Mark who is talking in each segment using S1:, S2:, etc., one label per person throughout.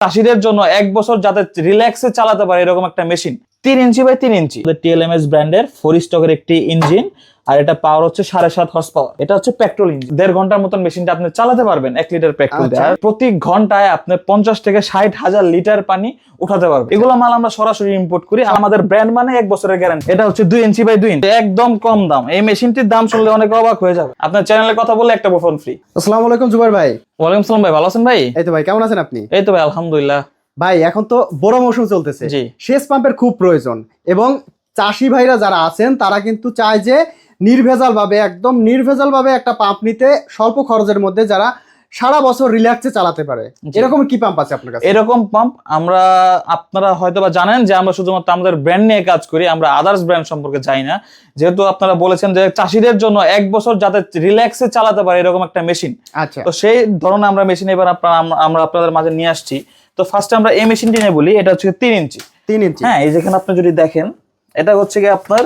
S1: চাষিদের জন্য এক বছর যাতে রিল্যাক্সে চালাতে পারে এরকম একটা মেশিন তিন ইঞ্চি বাই তিন ইঞ্চি। টিএলএমএস ব্র্যান্ডের ফোর স্টকের একটি ইঞ্জিন আর এটা পাওয়ার হচ্ছে সাড়ে সাত হর্স পাওয়ার এটা হচ্ছে পেট্রোল ইঞ্জিন দেড় ঘণ্টার মতন মেশিনটা আপনি চালাতে পারবেন এক লিটার পেট্রোল
S2: আচ্ছা।
S1: দিয়ে আর প্রতি ঘন্টায় আপনি পঞ্চাশ থেকে ষাট হাজার লিটার পানি উঠাতে পারবেন। এগুলো মাল আমরা সরাসরি ইম্পোর্ট করি। আমাদের ব্র্যান্ড মানে এক বছরের গ্যারান্টি এটা হচ্ছে দুই ইঞ্চি বাই দুই ইঞ্চি একদম কম দাম। এই মেশিনটির দাম শুনলে অনেক অবাক হয়ে যাবে। আপনার চ্যানেলের কথা বললে একটা ফোন ফ্রি
S2: আসসালামু আলাইকুম জুবাইর ভাই।
S1: ওয়ালাইকুম সালাম ভাই ভালো আছেন ভাই?
S2: এই তো ভাই কেমন আছেন আপনি?
S1: এই তো ভাই আলহামদুলিল্লাহ।
S2: ভাই এখন তো বড় মৌসুম চলতেছে। সেচ পাম্পের খুব প্রয়োজন। এবং চাষি ভাইরা যারা আছেন তারা কিন্তু চায় যে নির্ভেজাল ভাবে একদম নির্ভেজাল ভাবে একটা পাম্প নিতে স্বল্প খরচের মধ্যে যারা সারা বছর রিল্যাক্সে চালাতে পারে। এরকম কি পাম্প আছে আপনার কাছে?
S1: এরকম পাম্প আমরা আপনারা হয়তো বা জানেন যে আমরা শুধুমাত্র আমাদের ব্র্যান্ড নিয়ে কাজ করি আমরা আদার্স ব্র্যান্ড সম্পর্কে যাই না। যেহেতু আপনারা বলেছেন যে চাষিদের জন্য এক বছর যাতে রিল্যাক্সে চালাতে পারে এরকম একটা মেশিন
S2: আচ্ছা।
S1: তো সেই ধরনের আমরা মেশিন এবার আপনারা আমরা আপনাদের মাঝে নিয়ে আসছি। তো ফার্স্টে আমরা এই মেশিনটি নিয়ে বলি এটা হচ্ছে তিন ইঞ্চি।
S2: তিন ইঞ্চি।
S1: হ্যাঁ এই যেখানে আপনি যদি দেখেন এটা হচ্ছে কি আপনার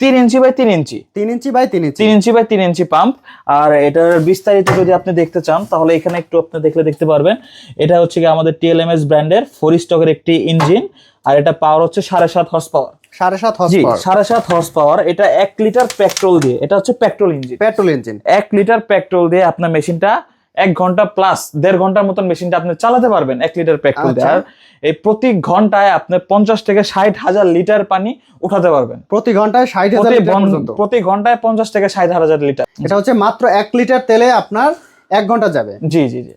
S1: তিন ইঞ্চি বাই তিন ইঞ্চি।
S2: তিন ইঞ্চি বাই তিন ইঞ্চি।
S1: তিন ইঞ্চি বাই তিন ইঞ্চি পাম্প আর এটার বিস্তারিত যদি আপনি দেখতে চান তাহলে এখানে একটু আপনি দেখলে দেখতে পারবেন। এটা হচ্ছে কি আমাদের টিএলএমএস ব্র্যান্ডের ফোর স্টকের একটি ইঞ্জিন আর এটা পাওয়ার হচ্ছে সাড়ে সাত হর্স পাওয়ার
S2: সাড়ে সাত হর্স
S1: সাড়ে সাত হর্স পাওয়ার এটা এক লিটার পেট্রোল দিয়ে এটা হচ্ছে পেট্রোল ইঞ্জিন
S2: পেট্রোল ইঞ্জিন
S1: এক লিটার পেট্রোল দিয়ে আপনার মেশিনটা এক ঘণ্টা প্লাস দেড় ঘণ্টার মতন মেশিনটা আপনি চালাতে পারবেন এক লিটার
S2: আচ্ছা।
S1: আর এই প্রতি ঘন্টায় আপনি পঞ্চাশ থেকে ষাট হাজার লিটার পানি উঠাতে পারবেন।
S2: প্রতি ঘন্টায় ষাট হাজার
S1: প্রতি ঘন্টায় পঞ্চাশ থেকে ষাট হাজার লিটার
S2: এটা হচ্ছে মাত্র এক লিটার তেলে আপনার এক ঘণ্টা যাবে।
S1: জি জি জি।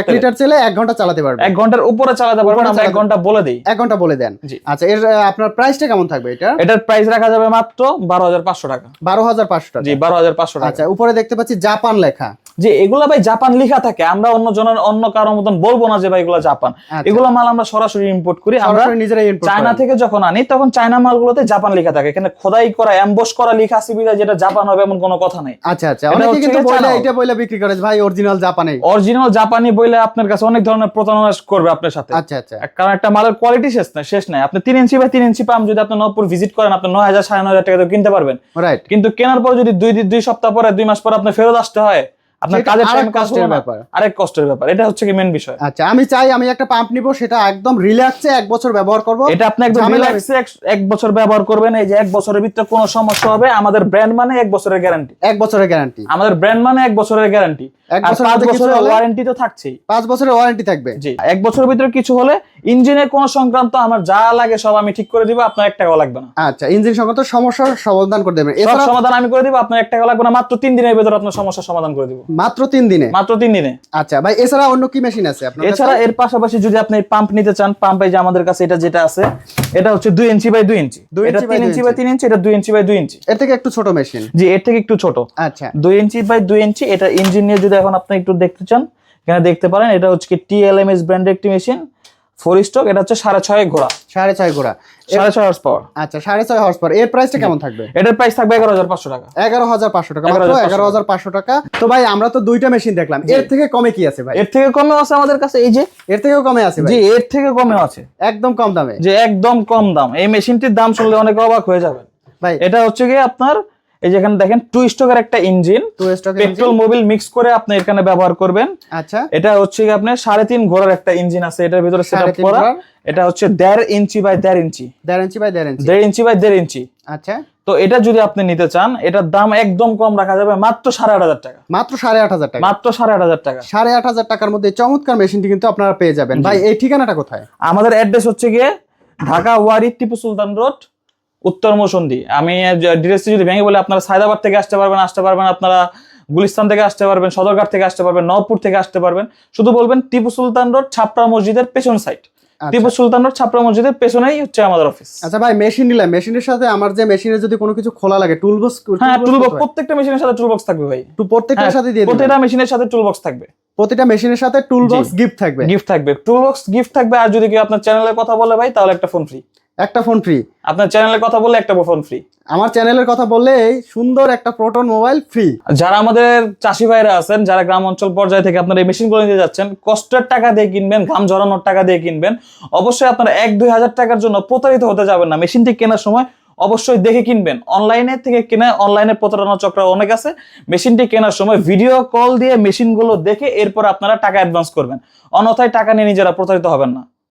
S2: এক লিটার তেলে। এক ঘণ্টা চালাতে পারবে
S1: এক ঘণ্টার উপরে চালাতে পারবেন আমরা এক ঘণ্টা বলে দিই।
S2: এক ঘণ্টা বলে দেন। আচ্ছা এর আপনার প্রাইসটা কেমন থাকবে এটা?
S1: এটার প্রাইস রাখা যাবে মাত্র বারো হাজার পাঁচশো টাকা।
S2: বারো হাজার পাঁচশো টাকা।
S1: জি বারো হাজার পাঁচশো টাকা।
S2: আচ্ছা উপরে দেখতে পাচ্ছি জাপান লেখা।
S1: যে এগুলা ভাই জাপান লেখা থাকে আমরা অন্য জনের অন্য কারোর মতন বলব না যে ভাই এগুলা জাপান।
S2: আচ্ছা।
S1: এগুলা মাল আমরা সরাসরি ইম্পোর্ট করি। আমরা
S2: নিজেরাই
S1: চায়না থেকে যখন আনি তখন চায়না মালগুলোতে জাপান লেখা থাকে। এখানে খোদাই করা এমবস করা লেখা আছে বিধায় যেটা জাপান হবে এমন কোনো কথা নেই।
S2: আচ্ছা আচ্ছা। অনেকে কিন্তু বলে এটা বলে বিক্রি করে ভাই অরিজিনাল জাপানে।
S1: অরিজিনাল জাপানি আপনার কাছে অনেক ধরনের প্রতারণা করবে আপনার সাথে।
S2: আচ্ছা আচ্ছা।
S1: কারণ একটা মালের কোয়ালিটি শেষ নাই শেষ নাই। আপনি তিন ইঞ্চি বা তিন ইঞ্চি পাম্প যদি আপনি নবপুর ভিজিট করেন আপনি নয় হাজার সাড়ে নয় হাজার টাকা দিয়ে কিনতে পারবেন।
S2: রাইট
S1: কিন্তু কেনার পর যদি দুই দুই সপ্তাহ পরে দুই মাস পরে আপনার ফেরত আসতে হয় আপনার কাজের টাইম
S2: কষ্টের ব্যাপার।
S1: আরেক কষ্টের ব্যাপার। এটা হচ্ছে কি মেন বিষয়।
S2: আচ্ছা আমি চাই আমি একটা পাম্প নিব সেটা একদম রিল্যাক্সে এক বছর ব্যবহার করব।
S1: এটা আপনি একদম রিল্যাক্সে এক বছর ব্যবহার করবেন। এই যে এক বছরের ভিতরে কোনো সমস্যা হবে আমাদের ব্র্যান্ড মানে এক বছরের গ্যারান্টি
S2: এক বছরের গ্যারান্টি
S1: আমাদের ব্র্যান্ড মানে এক বছরের গ্যারান্টি
S2: এক
S1: আর পাঁচ বছরের ওয়ারেন্টি তো থাকছেই।
S2: পাঁচ বছরের ওয়ারেন্টি থাকবে।
S1: জি এক বছরের ভিতরে কিছু হলে ইঞ্জিনের কোন সংক্রান্ত আমার যা লাগে সব আমি ঠিক করে দিব আপনার এক টাকাও লাগবে না।
S2: আচ্ছা ইঞ্জিন সংক্রান্ত সমস্যার সমাধান করে দেবেন।
S1: সব সমাধান আমি করে দিব আপনার এক টাকা লাগবে না মাত্র তিন দিনের ভিতরে আপনার সমস্যার সমাধান করে দিব।
S2: মাত্র তিন দিনে?
S1: মাত্র তিন দিনে।
S2: আচ্ছা ভাই এছাড়া অন্য কি মেশিন আছে আপনার
S1: এছাড়া এর পাশাপাশি যদি আপনি পাম্প নিতে চান পাম্পে যে আমাদের কাছে এটা যেটা আছে এটা হচ্ছে দুই ইঞ্চি বাই দুই ইঞ্চি। এটা
S2: ইঞ্চি
S1: তিন ইঞ্চি বাই তিন ইঞ্চি এটা দুই ইঞ্চি বাই দুই ইঞ্চি।
S2: এর থেকে একটু ছোট মেশিন
S1: জি এর থেকে একটু ছোট।
S2: আচ্ছা।
S1: দুই ইঞ্চি বাই দুই ইঞ্চি এটা ইঞ্জিন নিয়ে যদি এখন আপনি একটু দেখতে চান এখানে দেখতে পারেন এটা হচ্ছে টিএলএমএস ব্র্যান্ডের একটি মেশিন ফোর স্টক এটা হচ্ছে সাড়ে ছয় ঘোড়া।
S2: সাড়ে ছয় ঘোড়া।
S1: সাড়ে ছয় হর্স পাওয়ার
S2: আচ্ছা সাড়ে ছয় হর্স পাওয়ার এর প্রাইসটা কেমন থাকবে?
S1: এটার প্রাইস থাকবে এগারো হাজার পাঁচশো টাকা।
S2: এগারো হাজার পাঁচশো টাকা। মাত্র এগারো হাজার পাঁচশো টাকা। তো ভাই আমরা তো দুইটা মেশিন দেখলাম। এর থেকে কমে কি আছে ভাই?
S1: এর থেকে কমে আছে আমাদের কাছে এই যে।
S2: এর থেকেও কমে আছে ভাই?
S1: জি এর থেকে কমে আছে।
S2: একদম কম দামে?
S1: যে একদম কম দাম। এই মেশিনটির দাম শুনলে অনেক অবাক হয়ে যাবেন।
S2: ভাই।
S1: এটা হচ্ছে কি আপনার এই যেখানে দেখেন টু স্টকের একটা ইঞ্জিন পেট্রোল মোবিল মিক্স করে আপনি এখানে ব্যবহার করবেন।
S2: আচ্ছা।
S1: এটা হচ্ছে কি আপনার সাড়ে তিন ঘোড়ার একটা ইঞ্জিন আছে এটার ভিতরে সেট
S2: তিন
S1: করা। এটা হচ্ছে দেড় ইঞ্চি বাই দেড় ইঞ্চি।
S2: দেড় ইঞ্চি বাই দেড় ইঞ্চি।
S1: দেড় ইঞ্চি বাই দেড় ইঞ্চি।
S2: আচ্ছা।
S1: তো এটা যদি আপনি নিতে চান এটার দাম একদম কম রাখা যাবে মাত্র সাড়ে আট হাজার টাকা।
S2: মাত্র সাড়ে আট হাজার টাকা।
S1: মাত্র সাড়ে আট হাজার টাকা।
S2: সাড়ে আট হাজার টাকার মধ্যে চমৎকার মেশিনটি কিন্তু আপনারা পেয়ে যাবেন। ভাই এই ঠিকানাটা কোথায়?
S1: আমাদের অ্যাড্রেস হচ্ছে গিয়ে ঢাকা ওয়ারি টিপু সুলতান রোড উত্তর মৌসুন্দি। আমি ডিরেক্টলি যদি ভেঙে বলে আপনারা সায়দাবাদ থেকে আসতে পারবেন আসতে পারবেন আপনারা গুলিস্তান থেকে আসতে পারবেন সদরঘাট থেকে আসতে পারবেন নবপুর থেকে আসতে পারবেন। শুধু বলবেন টিপু সুলতান রোড ছাপড়া মসজিদের পেছন সাইড টিপু সুলতান রোড ছাপড়া মসজিদের পেছনেই হচ্ছে আমাদের অফিস
S2: আচ্ছা ভাই মেশিন নিলাম মেশিনের সাথে আমার যে মেশিনের যদি কোনো কিছু খোলা লাগে টুল বক্স
S1: হ্যাঁ টুলবক্স প্রত্যেকটা মেশিনের সাথে টুলবক্স থাকবে ভাই।
S2: প্রত্যেকটার
S1: হ্যাঁ,
S2: সাথে দিয়ে
S1: প্রতিটা মেশিনের সাথে টুলবক্স থাকবে।
S2: প্রতিটা মেশিনের সাথে টুল বক্স গিফট থাকবে।
S1: গিফট থাকবে। টুলবক্স গিফট থাকবে আর যদি কেউ আপনার চ্যানেলের কথা বলে ভাই তাহলে একটা ফোন ফ্রি
S2: একটা ফোন ফ্রি
S1: আপনার চ্যানেলের কথা বললে একটা ফোন ফ্রি
S2: আমার চ্যানেলের কথা বললে এই সুন্দর একটা প্রোটন মোবাইল ফ্রি
S1: যারা আমাদের চাষি ভাইরা আছেন যারা গ্রাম অঞ্চল পর্যায়ে থেকে আপনারা এই মেশিনগুলো নিতে যাচ্ছেন কষ্টের টাকা দিয়ে কিনবেন ঘাম ঝরানোর টাকা দিয়ে কিনবেন অবশ্যই আপনারা এক দুই হাজার টাকার জন্য প্রতারিত হতে যাবেন না। মেশিনটি কেনার সময় অবশ্যই দেখে কিনবেন। অনলাইনে থেকে কেনা অনলাইনে প্রতারণা চক্র অনেক আছে। মেশিনটি কেনার সময় ভিডিও কল দিয়ে মেশিনগুলো দেখে এরপর আপনারা টাকা অ্যাডভান্স করবেন। অন্যথায় টাকা নিয়ে নিজেরা প্রতারিত হবেন না।